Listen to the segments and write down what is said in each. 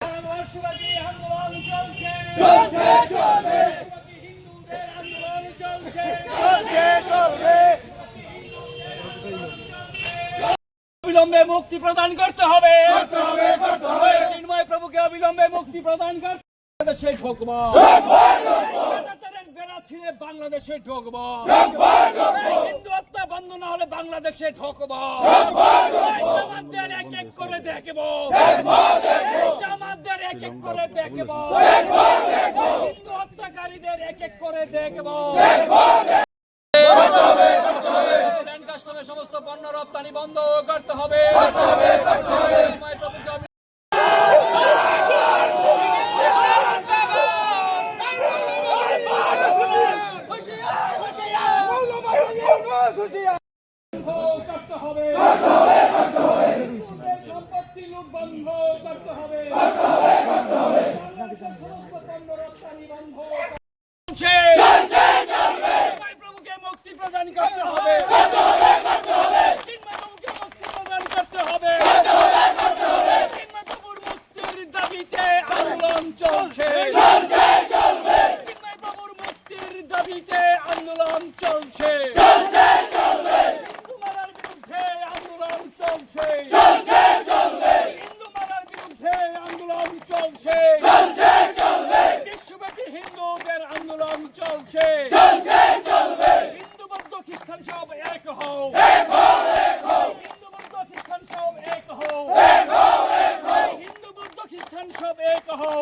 ভারতবর্ষবাসী আন্দোলন চলছে চলছে চলবে হিন্দুদের আন্দোলন চলছে চলছে চলবে অবিলম্বে মুক্তি প্রদান করতে হবে। চিন্ময় প্রভুকে অবিলম্বে মুক্তি প্রদান করতে বাংলাদেশে ঢুকবো বেড়াচ্ছিলে বাংলাদেশে ঢুকবো। হিন্দু হত্যা বন্ধ না হলে বাংলাদেশে ঢুকবো। জামাতদের এক এক করে দেখব। জামাতদের এক এক করে দেখব। হিন্দু হত্যাকারীদের এক এক করে দেখব। সমস্ত পণ্য রপ্তানি বন্ধ করতে হবে চিন্ময় প্রভুকে অবি- করতে হবে সম্পত্তি লুট বন্ধ, করতে হবে। সমস্ত পণ্য রপ্তানি বন্ধ। চলছে। প্রভুকে মুক্তি প্রদান করতে হবে। চিন্ময় প্রভুকে মুক্তি প্রদান করতে হবে চিন্ময় প্রভুর মুক্তির দাবিতে আন্দোলন চলছে চিন্ময় প্রভুর মুক্তির দাবিতে আন্দোলন চলছে। হিন্দু মারার বিরুদ্ধে আন্দোলন চলছে। হিন্দু মারার বিরুদ্ধে আন্দোলন চলছে। বিশ্বব্যাপী হিন্দুদের আন্দোলন চলছে। হিন্দু বৌদ্ধ খ্রিস্টান সব এক হও। হিন্দু বৌদ্ধ খ্রিস্টান সব এক হও। হিন্দু বৌদ্ধ খ্রিস্টান সব এক হও।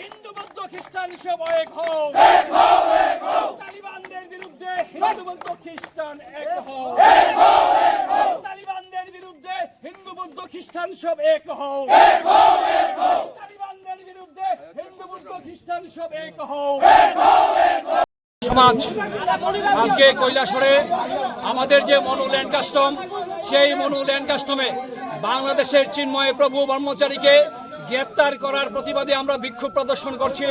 হিন্দু বৌদ্ধ খ্রিস্টান সব এক হও তালিবানদের বিরুদ্ধে হিন্দু বৌদ্ধ খ্রিস্টান এক হও তালিবানদের বিরুদ্ধে হিন্দু বৌদ্ধ খ্রিস্টান সব এক হও। তালিবানদের বিরুদ্ধে হিন্দু বৌদ্ধ খ্রিস্টান সব এক হও। সমাজ আজকে কৈলাসরে আমাদের যে মনু ল্যান্ড কাস্টম সেই মনু ল্যান্ড কাস্টমে বাংলাদেশের চিন্ময় প্রভু ব্রহ্মচারীকে গ্রেপ্তার করার প্রতিবাদে আমরা বিক্ষোভ প্রদর্শন করছি।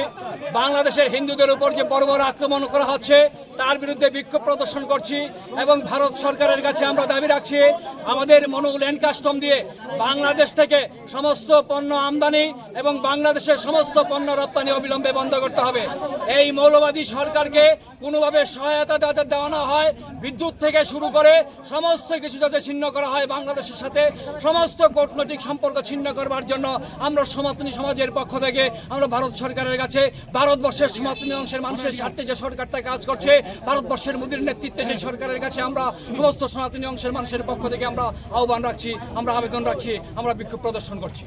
বাংলাদেশের হিন্দুদের উপর যে বড় বড় আক্রমণ করা হচ্ছে, তার বিরুদ্ধে বিক্ষোভ প্রদর্শন করছি এবং ভারত সরকারের কাছে আমরা দাবি রাখছি, আমাদের মনু ল্যান্ড কাস্টম দিয়ে বাংলাদেশ থেকে সমস্ত পণ্য আমদানি এবং বাংলাদেশের সমস্ত পণ্য রপ্তানি অবিলম্বে বন্ধ করতে হবে। এই মৌলবাদী সরকারকে কোনোভাবে সহায়তা যাতে দেওয়া না হয়, বিদ্যুৎ থেকে শুরু করে সমস্ত কিছু যাতে ছিন্ন করা হয় বাংলাদেশের সাথে, সমস্ত কূটনৈতিক সম্পর্ক ছিন্ন করবার জন্য আমরা সনাতনী সমাজের পক্ষ থেকে আমরা ভারত সরকারের কাছে ভারতবর্ষের সনাতনী অংশের মানুষের স্বার্থে যে সরকারটা কাজ করছে, ভারতবর্ষের মোদীর নেতৃত্বে সেই সরকারের কাছে আমরা সমস্ত সনাতনী অংশের মানুষের পক্ষ থেকে আমরা আহ্বান রাখছি, আমরা আবেদন রাখছি, আমরা বিক্ষোভ প্রদর্শন করছি।